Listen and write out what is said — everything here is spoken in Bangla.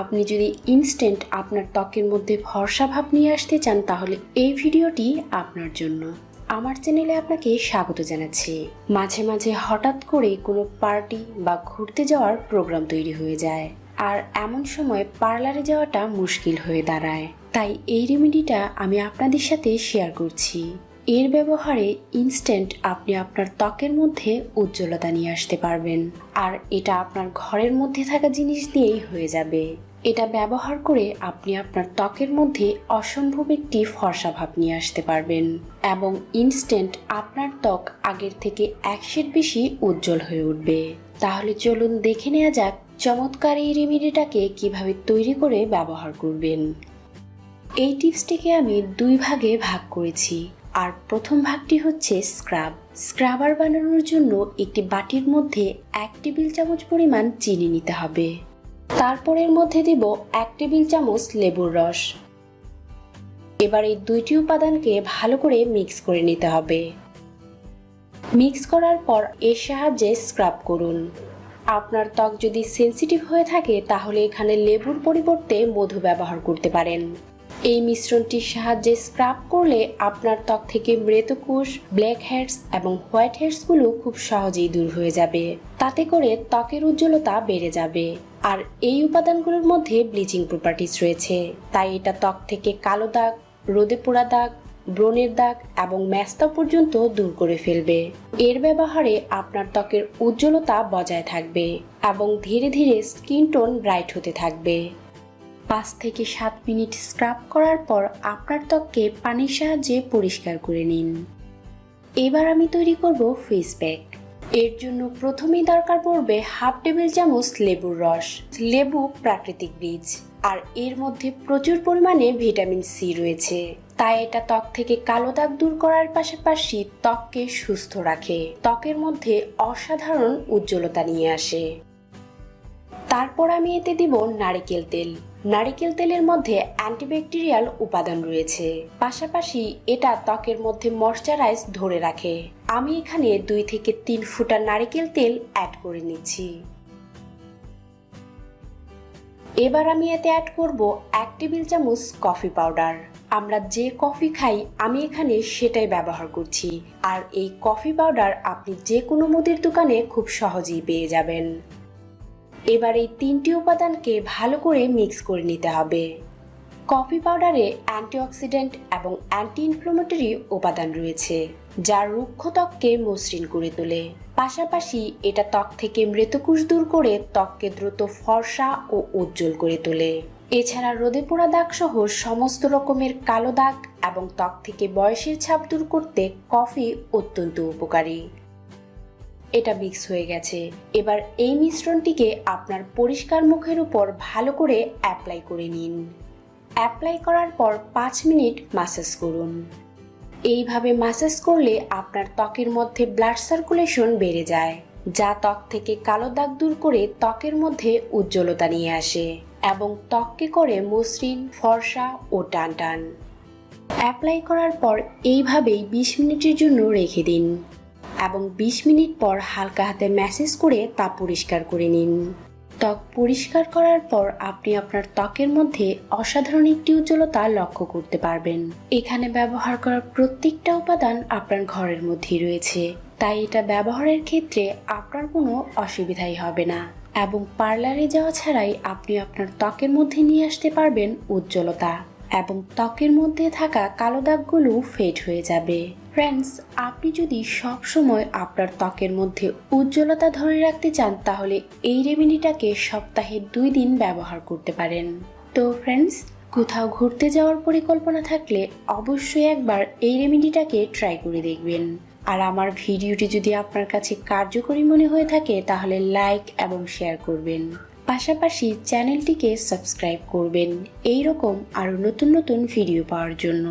আপনি যদি ইনস্ট্যান্ট আপনার ত্বকের মধ্যে ভরসা ভাব নিয়ে আসতে চান, তাহলে এই ভিডিওটি আপনার জন্য। আমার চ্যানেলে আপনাকে স্বাগত জানাচ্ছি। মাঝে মাঝে হঠাৎ করে কোনো পার্টি বা ঘুরতে যাওয়ার প্রোগ্রাম তৈরি হয়ে যায়, আর এমন সময় পার্লারে যাওয়াটা মুশকিল হয়ে দাঁড়ায়। তাই এই রেমেডিটা আমি আপনাদের সাথে শেয়ার করছি। এর ব্যবহারে ইনস্ট্যান্ট আপনি আপনার ত্বকের মধ্যে উজ্জ্বলতা নিয়ে আসতে পারবেন। আর এটা আপনার ঘরের মধ্যে থাকা জিনিস দিয়েই হয়ে যাবে। এটা ব্যবহার করে আপনি আপনার ত্বকের মধ্যে অসম্ভব একটি ফর্সা ভাব নিয়ে আসতে পারবেন এবং ইনস্ট্যান্ট আপনার ত্বক আগের থেকে এক শেড বেশি উজ্জ্বল হয়ে উঠবে। তাহলে চলুন দেখে নেওয়া যাক চমৎকার এই রেমেডিটাকে কীভাবে তৈরি করে ব্যবহার করবেন। এই টিপসটিকে আমি দুই ভাগে ভাগ করেছি। আর প্রথম ভাগটি হচ্ছে স্ক্রাব। স্ক্রাবার বানানোর জন্য একটি বাটির মধ্যে এক টেবিল চামচ পরিমাণ চিনি নিতে হবে। তারপর এর মধ্যে দেব এক টেবিল চামচ লেবুর রস। এবার এই দুইটি উপাদানকে ভালো করে মিক্স করে নিতে হবে। মিক্স করার পর এর সাহায্যে স্ক্রাব করুন। আপনার ত্বক যদি সেন্সিটিভ হয়ে থাকে, তাহলে এখানে লেবুর পরিবর্তে মধু ব্যবহার করতে পারেন। এই মিশ্রণটির সাহায্যে স্ক্রাব করলে আপনার ত্বক থেকে মৃতকোষ, ব্ল্যাক হেডস এবং হোয়াইট হেডসগুলো খুব সহজেই দূর হয়ে যাবে। তাতে করে ত্বকের উজ্জ্বলতা বেড়ে যাবে। আর এই উপাদানগুলোর মধ্যে ব্লিচিং প্রপার্টিস রয়েছে। তাই এটা ত্বক থেকে কালো দাগ, রোদে পোড়া দাগ, ব্রণের দাগ এবং ম্যাস্তা পর্যন্ত দূর করে ফেলবে। এর ব্যবহারে আপনার ত্বকের উজ্জ্বলতা বজায় থাকবে এবং ধীরে ধীরে স্কিন টোন ব্রাইট হতে থাকবে। পাঁচ থেকে সাত মিনিট স্ক্রাব করার পর আপনার ত্বককে পানির সাহায্যে পরিষ্কার করে নিন। এবার আমি তৈরি করব ফেস প্যাক এর জন্য প্রথমেই দরকার পড়বে হাফ টেবিল চামচ লেবুর রস, লেবু প্রাকৃতিক বীজ, আর এর মধ্যে প্রচুর পরিমাণে ভিটামিন সি রয়েছে। তাই এটা ত্বক থেকে কালো দাগ দূর করার পাশাপাশি ত্বককে সুস্থ রাখে। ত্বকের মধ্যে অসাধারণ উজ্জ্বলতা নিয়ে আসে। তারপর আমি এতে দিব নারিকেল তেল। নারিকেল তেলের মধ্যে অ্যান্টিব্যাকটেরিয়াল উপাদান রয়েছে। পাশাপাশি এটা ত্বকের মধ্যে ময়শ্চারাইজ ধরে রাখে। আমি এখানে দুই থেকে তিন ফুটা নারিকেল তেল অ্যাড করে নিচ্ছি। এবার আমি এতে অ্যাড করব এক টেবিল চামচ কফি পাউডার। আমরা যে কফি খাই, আমি এখানে সেটাই ব্যবহার করছি। আর এই কফি পাউডার আপনি যে কোনো মুদির দোকানে খুব সহজেই পেয়ে যাবেন। এবার এই তিনটি উপাদানকে ভালো করে মিক্স করে নিতে হবে। কফি পাউডারে অ্যান্টিঅক্সিডেন্ট এবং অ্যান্টি ইনফ্লোমেটরি উপাদান রয়েছে, যা রুক্ষ ত্বককে মসৃণ করে তোলে। পাশাপাশি এটা ত্বক থেকে মৃতকুষ দূর করে ত্বককে দ্রুত ফর্সা ও উজ্জ্বল করে তোলে। এছাড়া রোদে পোড়া দাগ সহ সমস্ত রকমের কালো দাগ এবং ত্বক থেকে বয়সের ছাপ দূর করতে কফি অত্যন্ত উপকারী। এটা মিক্স হয়ে গেছে। এবার এই মিশ্রণটিকে আপনার পরিষ্কার মুখের উপর ভালো করে অ্যাপ্লাই করে নিন। অ্যাপ্লাই করার পর পাঁচ মিনিট মাসাজ করুন। এইভাবে মাসাজ করলে আপনার ত্বকের মধ্যে ব্লাড সার্কুলেশন বেড়ে যায়, যা ত্বক থেকে কালো দাগ দূর করে ত্বকের মধ্যে উজ্জ্বলতা নিয়ে আসে এবং ত্বককে করে মসৃণ, ফর্সা ও টান টান অ্যাপ্লাই করার পর এইভাবেই বিশ মিনিটের জন্য রেখে দিন। এবং ২০ মিনিট পর হালকা হাতে ম্যাসেজ করে তা পরিষ্কার করে নিন। ত্বক পরিষ্কার করার পর আপনি আপনার ত্বকের মধ্যে অসাধারণ একটি উজ্জ্বলতা লক্ষ্য করতে পারবেন। এখানে ব্যবহার করা প্রত্যেকটা উপাদান আপনার ঘরের মধ্যেই রয়েছে। তাই এটা ব্যবহারের ক্ষেত্রে আপনার কোনো অসুবিধাই হবে না। এবং পার্লারে যাওয়া ছাড়াই আপনি আপনার ত্বকের মধ্যে নিয়ে আসতে পারবেন উজ্জ্বলতা। এবং ত্বকের মধ্যে থাকা কালো দাগগুলো ফেড হয়ে যাবে। ফ্রেন্ডস আপনি যদি সব সময় আপনার ত্বকের মধ্যে উজ্জ্বলতা ধরে রাখতে চান, তাহলে এই রেমেডিটাকে সপ্তাহে দুই দিন ব্যবহার করতে পারেন। তো ফ্রেন্ডস কোথাও ঘুরতে যাওয়ার পরিকল্পনা থাকলে অবশ্যই একবার এই রেমেডিটাকে ট্রাই করে দেখবেন। আর আমার ভিডিওটি যদি আপনার কাছে কার্যকরী মনে হয়ে থাকে, তাহলে লাইক এবং শেয়ার করবেন। পাশাপাশি চ্যানেলটিকে সাবস্ক্রাইব করবেন। এই রকম আরও নতুন নতুন ভিডিও পাওয়ার জন্য।